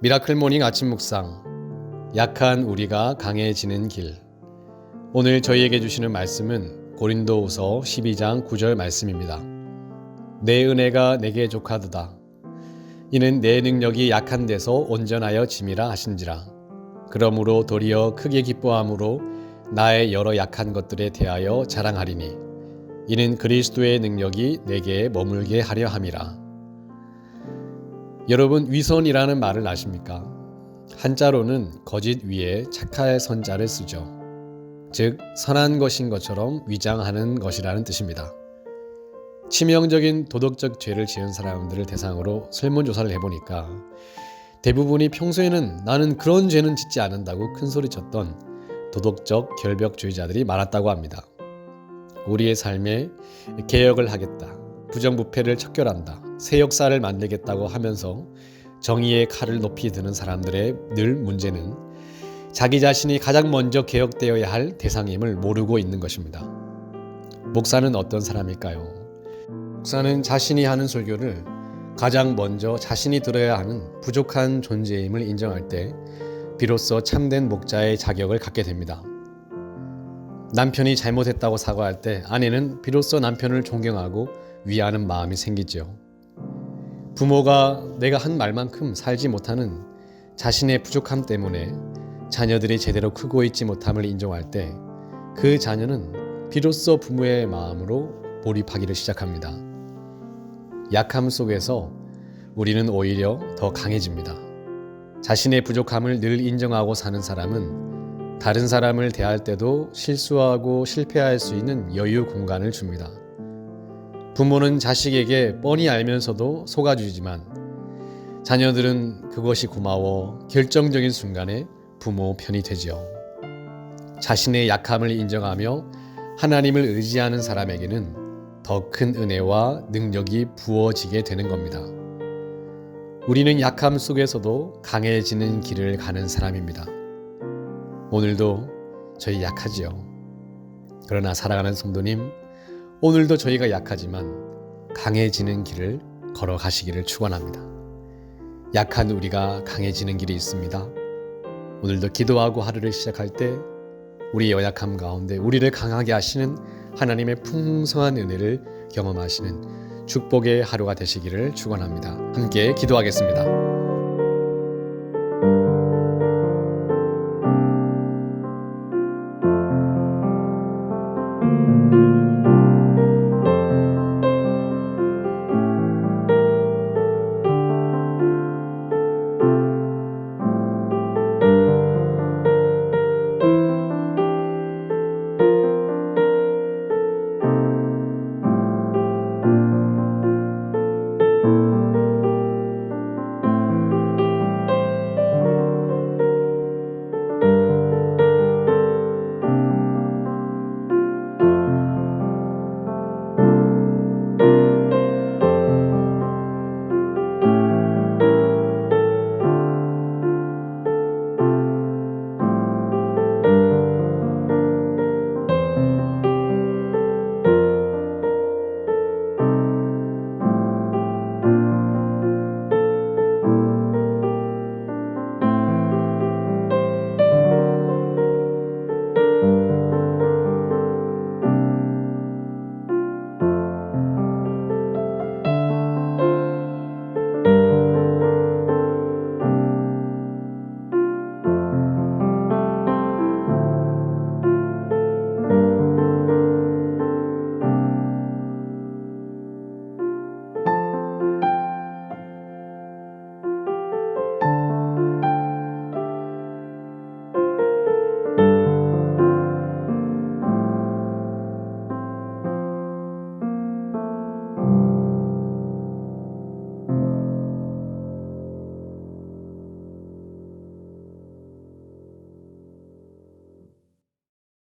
미라클 모닝 아침 묵상 약한 우리가 강해지는 길 오늘 저희에게 주시는 말씀은 고린도후서 12장 9절 말씀입니다. 내 은혜가 내게 족하도다. 이는 내 능력이 약한 데서 온전하여 짐이라 하신지라. 그러므로 도리어 크게 기뻐함으로 나의 여러 약한 것들에 대하여 자랑하리니 이는 그리스도의 능력이 내게 머물게 하려 함이라. 여러분 위선이라는 말을 아십니까? 한자로는 거짓 위에 착할 선자를 쓰죠. 즉 선한 것인 것처럼 위장하는 것이라는 뜻입니다. 치명적인 도덕적 죄를 지은 사람들을 대상으로 설문조사를 해보니까 대부분이 평소에는 나는 그런 죄는 짓지 않는다고 큰 소리 쳤던 도덕적 결벽주의자들이 많았다고 합니다. 우리의 삶에 개혁을 하겠다. 부정부패를 척결한다. 새 역사를 만들겠다고 하면서 정의의 칼을 높이 드는 사람들의 늘 문제는 자기 자신이 가장 먼저 개혁되어야 할 대상임을 모르고 있는 것입니다. 목사는 어떤 사람일까요? 목사는 자신이 하는 설교를 가장 먼저 자신이 들어야 하는 부족한 존재임을 인정할 때 비로소 참된 목자의 자격을 갖게 됩니다. 남편이 잘못했다고 사과할 때 아내는 비로소 남편을 존경하고 위하는 마음이 생기죠. 부모가 내가 한 말만큼 살지 못하는 자신의 부족함 때문에 자녀들이 제대로 크고 있지 못함을 인정할 때 그 자녀는 비로소 부모의 마음으로 몰입하기를 시작합니다. 약함 속에서 우리는 오히려 더 강해집니다. 자신의 부족함을 늘 인정하고 사는 사람은 다른 사람을 대할 때도 실수하고 실패할 수 있는 여유 공간을 줍니다. 부모는 자식에게 뻔히 알면서도 속아주지만 자녀들은 그것이 고마워 결정적인 순간에 부모 편이 되지요. 자신의 약함을 인정하며 하나님을 의지하는 사람에게는 더 큰 은혜와 능력이 부어지게 되는 겁니다. 우리는 약함 속에서도 강해지는 길을 가는 사람입니다. 오늘도 저희 약하지요. 그러나 사랑하는 성도님, 오늘도 저희가 약하지만 강해지는 길을 걸어가시기를 축원합니다. 약한 우리가 강해지는 길이 있습니다. 오늘도 기도하고 하루를 시작할 때 우리의 연약함 가운데 우리를 강하게 하시는 하나님의 풍성한 은혜를 경험하시는 축복의 하루가 되시기를 축원합니다. 함께 기도하겠습니다.